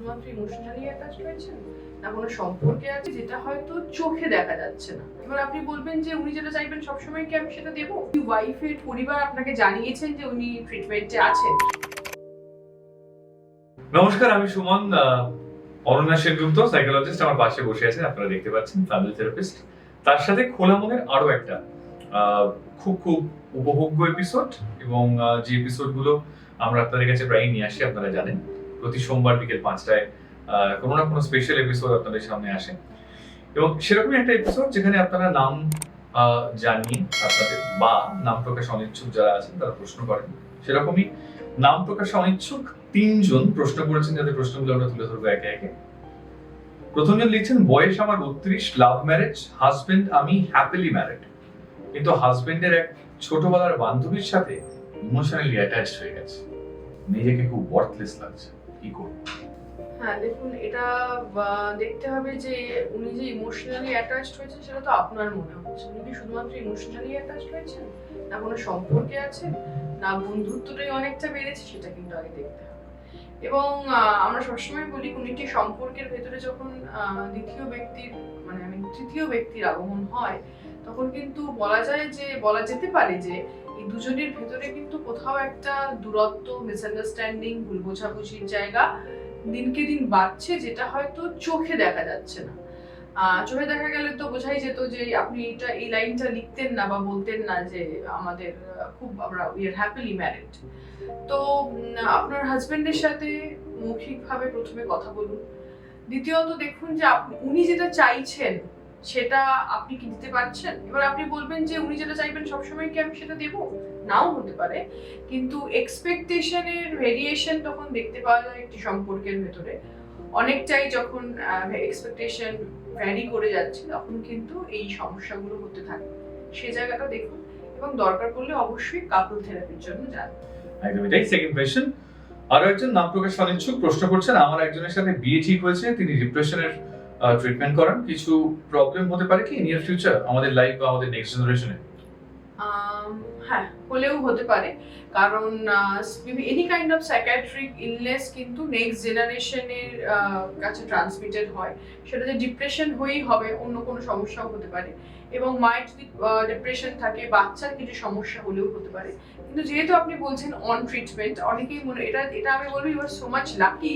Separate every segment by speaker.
Speaker 1: শুধুমাত্র emotionally attach হয়েছেন না, কোনো সম্পর্কে আছে যেটা হয়তো চোখে দেখা যাচ্ছে না? এবার আপনি বলবেন যে উনি যেটা চাইবেন সবসময় কি আমি সেটা দেবো? ওয়াইফের পরিবার আপনাকে জানিয়েছেন যে উনি ট্রিটমেন্টে আছেন?
Speaker 2: নমস্কার, আমি সুমন অরণ্যা সেনগুপ্ত সাইকোলজিস্ট আমার পাশে বসে আছেন, আপনারা দেখতে পাচ্ছেন ফ্যামিলি থেরাপিস্ট তার সাথে খোলা মনের আরও একটা খুব খুব উপভোগ্য এপিসোড এবং যে এপিসোডগুলো আমরা আপনাদের কাছে প্রায় নিয়ে আসি, আপনারা জানেন। প্রতি সোমবার বিকেল পাঁচটায় কোনো না কোনো স্পেশাল এপিসোড আপনাদের সামনে আসে। এবং সেরকমই একটা এপিসোড যেখানে আপনারা নাম জানিয়ে আপনাদের বা নাম প্রকাশ অনিচ্ছুক যারা আছেন তারা প্রশ্ন করেন। সেরকমই নাম প্রকাশ অনিচ্ছুক তিনজন প্রশ্ন করেছেন যাদের প্রশ্নগুলো আমরা তুলে ধরবো একে একে। প্রথমজন লিখছেন, বয়স আমার বত্রিশ লাভ ম্যারেজ হাজবেন্ড আমি হ্যাপিলি ম্যারেড কিন্তু হাজবেন্ডের এক ছোটবেলার বান্ধবীর সাথে ইমোশনালি অ্যাটাচড হয়ে গেছে। নিজেকে খুব ওয়ার্থলেস লাগছে। কি করব?
Speaker 1: হ্যাঁ দেখুন, এটা দেখতে হবে যে উনি যে ইমোশনালি অ্যাটাচড হয়েছেন, সেটা তো আপনার মনে হচ্ছে। উনি কি শুধুমাত্র ইমোশনালি অ্যাটাচড হয়েছেন? না কোনো সম্পর্কে আছেন না বন্ধুত্বটাই অনেকটা বেড়েছে? সেটা কিন্তু আগে দেখতে হবে। এবং আমরা সবসময় বলি কোনো একটি সম্পর্কের ভেতরে যখন দ্বিতীয় ব্যক্তির মানে আমি তৃতীয় ব্যক্তির আগমন হয়, তখন কিন্তু বলা যায় যে, বলা যেতে পারে যে এই দুজনের ভেতরে কিন্তু কোথাও একটা দূরত্ব মিসআন্ডারস্ট্যান্ডিং ভুল বোঝাবুঝির জায়গা দিনকে দিন বাড়ছে, যেটা হয়তো চোখে দেখা যাচ্ছে না। চোখে দেখা গেলে তো বোঝাই যেত যে আপনি এটা এই লাইনটা লিখতেন না বা বলতেন না যে আমাদের খুব আমরা উই আর হ্যাপিলি ম্যারিড তো আপনার হাজবেন্ডের সাথে মৌখিকভাবে প্রথমে কথা বলুন। দ্বিতীয়ত দেখুন যে উনি যেটা চাইছেন সেটা আপনি কি দিতে পারছেন? এবার আপনি বলবেন যে উনি যেটা চাইবেন সবসময় কি আমি সেটা দেবো? নাও হতে পারে। কিন্তু এক্সপেকটেশনের ভেরিয়েশন তখন দেখতে পাওয়া যায় একটি সম্পর্কের ভেতরে। অনেকটাই যখন এক্সপেকটেশন ভ্যারি করে যাচ্ছে, তখন কিন্তু এই সমস্যাগুলো হতে থাকে। সে জায়গাটা দেখুন এবং দরকার পড়লে অবশ্যই কাপল থেরাপির জন্য যান।
Speaker 2: একদমই তাই। সেকেন্ড কোয়েশ্চেন আরও একজন নাম প্রকাশ অনিচ্ছুক প্রশ্ন করছেন। আমার একজনের সাথে বিয়ে ঠিক হয়েছে, তিনি ডিপ্রেশনের ট্রিটমেন্ট করান। কিছু প্রবলেম হতে পারে কি নিয়ার ফিউচার আমাদের লাইফ বা আমাদের নেক্সট জেনারেশনে
Speaker 1: হ্যাঁ হলেও হতে পারে। কারণ any kind of psychiatric illness কিন্তু নেক্সট জেনারেশনের কাছে ট্রান্সমিটেড হয়। সেটা যে ডিপ্রেশন হয়েই হবে, অন্য কোনো সমস্যাও হতে পারে। এবং মায়ের যদি ডিপ্রেশন থাকে, বাচ্চার কিছু সমস্যা হলেও হতে পারে। কিন্তু যেহেতু আপনি বলছেন অন ট্রিটমেন্ট অনেকেই মনে, এটা এটা আমি বলব you are so much lucky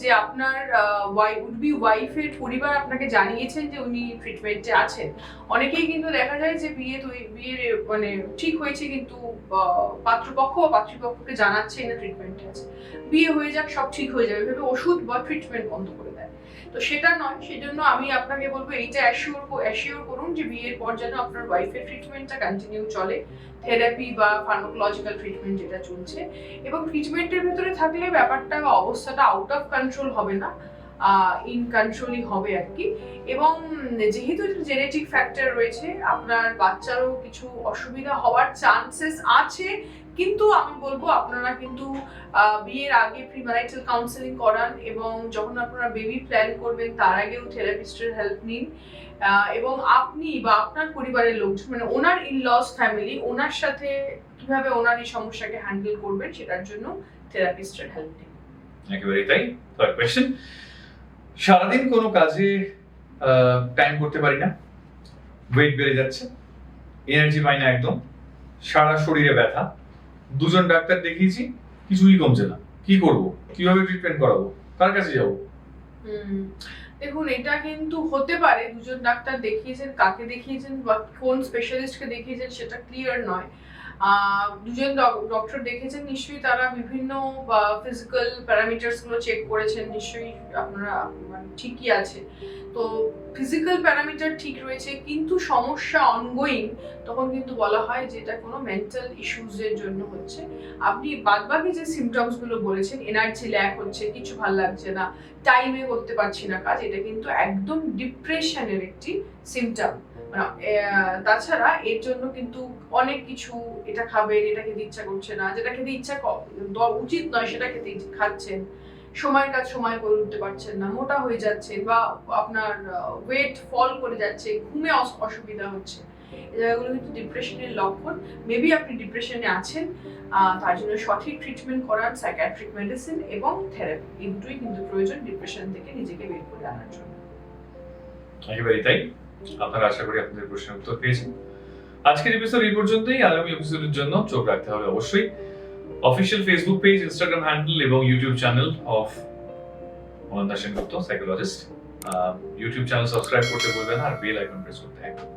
Speaker 1: যে আপনার ওয়াই উড বি ওয়াইফের পরিবার আপনাকে জানিয়েছেন যে উনি ট্রিটমেন্টে আছেন। অনেকেই কিন্তু দেখা যায় যে বিয়ে বিয়ের মানে ঠিক হয়েছে, কিন্তু পাত্রপক্ষ বা পাত্রীপক্ষকে জানাচ্ছে না ট্রিটমেন্টে আছে। বিয়ে হয়ে যাক, সব ঠিক হয়ে যাবে। ভেবে ওষুধ বা ট্রিটমেন্ট বন্ধ করে দেয়। তো সেটা নয়, সেজন্য আমি আপনাকে বলব এইটা অ্যাসিওর অ্যাসিওর করুন যে বিয়ের পর যেন আপনার ওয়াইফের ট্রিটমেন্টটা কন্টিনিউ চলে। থেরাপি বা ফার্মাকোলজিক্যাল ট্রিটমেন্ট যেটা চলছে। এবং ট্রিটমেন্টের ভেতরে থাকলে ব্যাপারটা বা অবস্থাটা আউট অফ কন্ট্রোল হবে না। ইন কন্ট্রোলই হবে আর কি। এবং যেহেতু জেনেটিক ফ্যাক্টর রয়েছে, আপনার বাচ্চারও কিছু অসুবিধা হওয়ার চান্সেস আছে, কিন্তু আমি বলব আপনারা কিন্তু বিয়ের আগে প্রিমারাইটাল কাউন্সেলিং করান এবং যখন আপনারা বেবি প্ল্যান করবেন, তার আগেও থেরাপিস্টের হেল্প নিন। এবং আপনি বা আপনার পরিবারের লোকজন মানে ওনার ইন লস ফ্যামিলি ওনার সাথে কীভাবে ওনার এই সমস্যাকে হ্যান্ডেল করবেন, সেটার জন্য থেরাপিস্টের হেল্প নিন।
Speaker 2: একেবারেই তাই। থার্ড কোয়েশ্চেন সারাদিন কোনো কাজে টাইম করতে পারি না। ওয়েট বেড়ে যাচ্ছে। এনার্জি পাই না একদম। সারা শরীরে ব্যথা। দুজন ডাক্তার দেখিয়েছি, কিছুই কমছে না। কি করব? কীভাবে ট্রিটমেন্ট করাবো? কার কাছে যাব।
Speaker 1: দেখুন, এটা কিন্তু হতে পারে, দুজন ডাক্তার দেখিয়েছেন, কাকে দেখিয়েছেন বা কোন স্পেশালিস্টকে দেখিয়েছেন সেটা ক্লিয়ার নয়। দুজন ডক্টর দেখেছেন, নিশ্চয়ই তারা বিভিন্ন ফিজিক্যাল প্যারামিটার্সগুলো চেক করেছেন, নিশ্চয়ই আপনারা মানে ঠিকই আছে। তো ফিজিক্যাল প্যারামিটার ঠিক রয়েছে, কিন্তু সমস্যা অনগোয়িং তখন কিন্তু বলা হয় যে এটা কোনো মেন্টাল ইস্যুজের জন্য হচ্ছে। আপনি বাদবাকি যে সিমটমসগুলো বলেছেন এনার্জি ল্যাক হচ্ছে, কিছু ভালো লাগছে না টাইমে করতে পারছি না, কাজ এটা কিন্তু একদম ডিপ্রেশনের একটি সিমটম তাছাড়া এর জন্য কিন্তু অনেক কিছু এটা খাবেন এটা খেতে ইচ্ছা করছে না যেটা খেতে ইচ্ছা উচিত নয় সেটা খেতে খাচ্ছেন। সময়ের কাজ সময় করে উঠতে পারছেন না মোটা হয়ে যাচ্ছে বা আপনার ওয়েট ফল করে যাচ্ছে ঘুমে অসুবিধা হচ্ছে। জায়গাগুলো কিন্তু ডিপ্রেশনের লক্ষণ। মেবি আপনি ডিপ্রেশনে আছেন তার জন্য সঠিক ট্রিটমেন্ট মেডিসিন এবং থেরাপি এই দুটোই কিন্তু প্রয়োজন ডিপ্রেশন থেকে নিজেকে বের করে আনার জন্য।
Speaker 2: একেবারেই তাই আপনারা আশা করি আপনাদের প্রশ্নের উত্তর পেয়েছেন। আজকের এপিসোড এই পর্যন্তই। আগামী এপিসোডের জন্য চোখ রাখতে হবে অবশ্যই। Official Facebook page Instagram handle এবং YouTube channel of Ananta Sengupta psychologist YouTube channel subscribe করতে বলবেন আর বেল আইকন প্রেস করতে একদম।